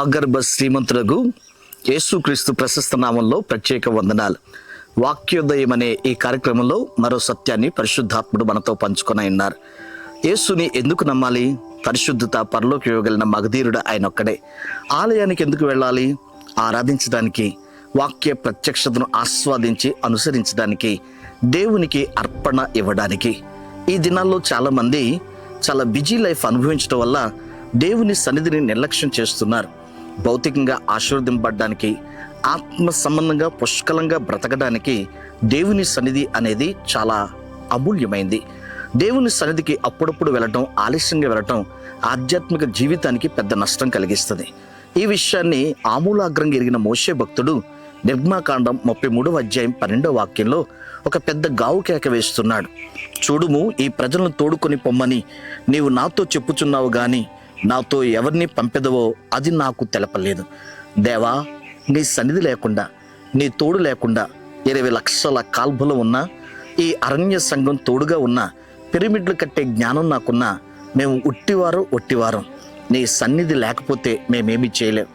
ఆగర్భ శ్రీమంతులకు యేసుక్రీస్తు ప్రశస్త నామంలో ప్రత్యేక వందనాలు. వాక్యోదయం అనే ఈ కార్యక్రమంలో మరో సత్యాన్ని పరిశుద్ధాత్ముడు మనతో పంచుకొని ఉన్నారు యేసుని ఎందుకు నమ్మాలి? పరిశుద్ధత పరలోకి ఇవ్వగలిగిన మగధీరుడు ఆయన ఒక్కడే. ఆలయానికి ఎందుకు వెళ్ళాలి? ఆరాధించడానికి వాక్య ప్రత్యక్షతను ఆస్వాదించి అనుసరించడానికి దేవునికి అర్పణ ఇవ్వడానికి. ఈ దినాల్లో చాలామంది చాలా బిజీ లైఫ్ అనుభవించడం వల్ల దేవుని సన్నిధిని నిర్లక్ష్యం చేస్తున్నారు. భౌతికంగా ఆశీర్వదింపడానికి ఆత్మ సంబంధంగా పుష్కలంగా బ్రతకడానికి దేవుని సన్నిధి అనేది చాలా అమూల్యమైంది. దేవుని సన్నిధికి అప్పుడప్పుడు వెళ్ళటం ఆలస్యంగా వెళ్ళటం ఆధ్యాత్మిక జీవితానికి పెద్ద నష్టం కలిగిస్తుంది. ఈ విషయాన్ని ఆమూలాగ్రంగా ఎరిగిన మోసే భక్తుడు నిర్మాకాండం ముప్పై మూడవ అధ్యాయం పన్నెండవ వాక్యంలో ఒక పెద్ద గావు కేక వేస్తున్నాడు. చూడుము ఈ ప్రజలను తోడుకొని పొమ్మని నీవు నాతో చెప్పుచున్నావు గాని నాతో ఎవరిని పంపెదవో అది నాకు తెలపలేదు. దేవా నీ సన్నిధి లేకుండా నీ తోడు లేకుండా ఇరవై లక్షల కాల్బలు ఉన్న ఈ అరణ్య సంఘం తోడుగా ఉన్న పిరమిడ్లు కట్టే జ్ఞానం నాకున్నా మేము ఉట్టివారం ఒట్టివారం. నీ సన్నిధి లేకపోతే మేమేమి చేయలేం.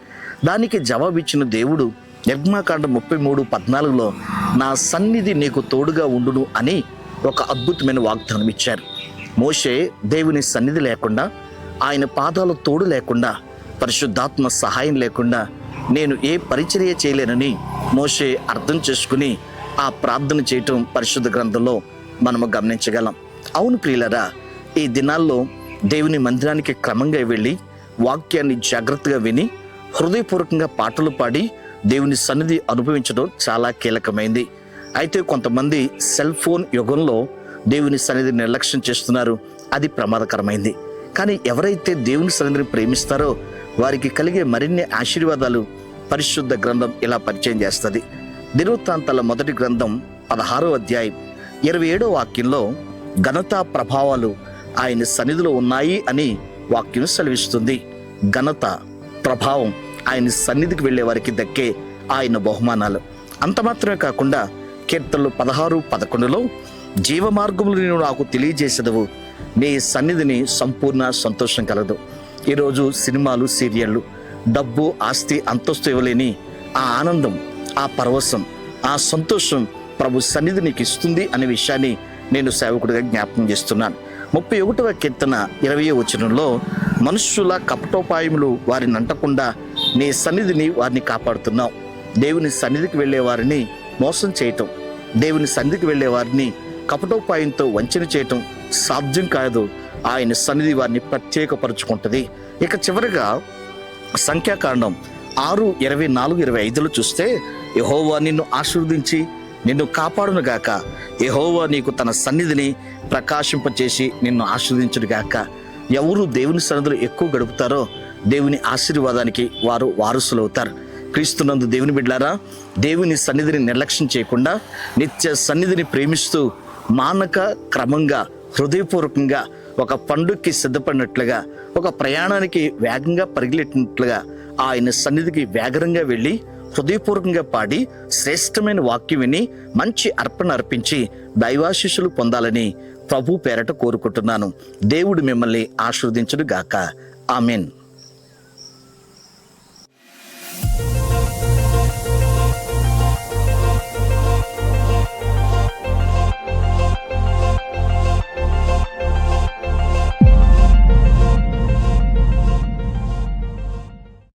దానికి జవాబిచ్చిన దేవుడు నిర్మాకాండ ముప్పై మూడు పద్నాలుగులో నా సన్నిధి నీకు తోడుగా ఉండును అని ఒక అద్భుతమైన వాగ్దానం ఇచ్చారు మోషే దేవుని సన్నిధి లేకుండా ఆయన పాదాలు తోడు లేకుండా పరిశుద్ధాత్మ సహాయం లేకుండా నేను ఏ పరిచర్య చేయలేనని మోషే అర్థం చేసుకుని ఆ ప్రార్థన చేయటం పరిశుద్ధ గ్రంథంలో మనము గమనించగలం. అవును ప్రియులరా ఈ దినాల్లో దేవుని మందిరానికి క్రమంగా వెళ్ళి వాక్యాన్ని జాగ్రత్తగా విని హృదయపూర్వకంగా పాటలు పాడి దేవుని సన్నిధి అనుభవించడం చాలా కీలకమైంది. అయితే కొంతమంది సెల్ ఫోన్ యుగంలో దేవుని సన్నిధి నిర్లక్ష్యం చేస్తున్నారు. అది ప్రమాదకరమైంది. కానీ ఎవరైతే దేవుని సన్నిధిని ప్రేమిస్తారో వారికి కలిగే మరిన్ని ఆశీర్వాదాలు పరిశుద్ధ గ్రంథం ఇలా పరిచయం చేస్తుంది. దినవృత్తాంతాల మొదటి గ్రంథం పదహారో అధ్యాయం ఇరవై ఏడో వాక్యంలో ఘనత ప్రభావాలు ఆయన సన్నిధిలో ఉన్నాయి అని వాక్యం సెలవిస్తుంది. ఘనత ప్రభావం ఆయన సన్నిధికి వెళ్ళే వారికి దక్కే ఆయన బహుమానాలు. అంత మాత్రమే కాకుండా కీర్తనలు పదహారు పదకొండులో జీవ మార్గములు నేను నాకు తెలియజేసేదవు. నీ సన్నిధిని సంపూర్ణ సంతోషం కలదు. ఈరోజు సినిమాలు సీరియళ్ళు డబ్బు ఆస్తి అంతస్తు ఇవ్వలేని ఆ ఆనందం ఆ పరవశం ఆ సంతోషం ప్రభు సన్నిధి నీకు ఇస్తుంది అనే విషయాన్ని నేను సేవకుడిగా జ్ఞాపకం చేస్తున్నాను. ముప్పై ఒకటవ కీర్తన ఇరవై వచనంలో మనుష్యుల కపటోపాయములు వారిని అంటకుండా నీ సన్నిధిని వారిని కాపాడుతున్నావు. దేవుని సన్నిధికి వెళ్ళే వారిని మోసం చేయటం దేవుని సన్నిధికి వెళ్ళే వారిని కపటోపాయంతో వంచన చేయటం సాధ్యం కాదు. ఆయన సన్నిధి వారిని ప్రత్యేకపరుచుకుంటుంది. ఇక చివరిగా సంఖ్యాకాండం ఆరు ఇరవై నాలుగు ఇరవై ఐదులో చూస్తే యహోవా నిన్ను ఆశీర్వదించి నిన్ను కాపాడును గాక. యహోవా నీకు తన సన్నిధిని ప్రకాశింపచేసి నిన్ను ఆశీర్వదించును గాక. ఎవరు దేవుని సన్నిధులు ఎక్కువ గడుపుతారో దేవుని ఆశీర్వాదానికి వారు వారసులవుతారు. క్రీస్తునందు దేవుని బిడ్డారా దేవుని సన్నిధిని నిర్లక్ష్యం చేయకుండా నిత్య సన్నిధిని ప్రేమిస్తూ మానక క్రమంగా హృదయపూర్వకంగా ఒక పండుగకి సిద్ధపడినట్లుగా ఒక ప్రయాణానికి వేగంగా పరిగెట్టినట్లుగా ఆయన సన్నిధికి వేగరంగా వెళ్ళి హృదయపూర్వకంగా పాడి శ్రేష్టమైన వాక్యం విని మంచి అర్పణ అర్పించి దైవాశిష్యులు పొందాలని ప్రభు పేరట కోరుకుంటున్నాను. దేవుడు మిమ్మల్ని ఆశీర్వదించడు గాక ఆమెన్.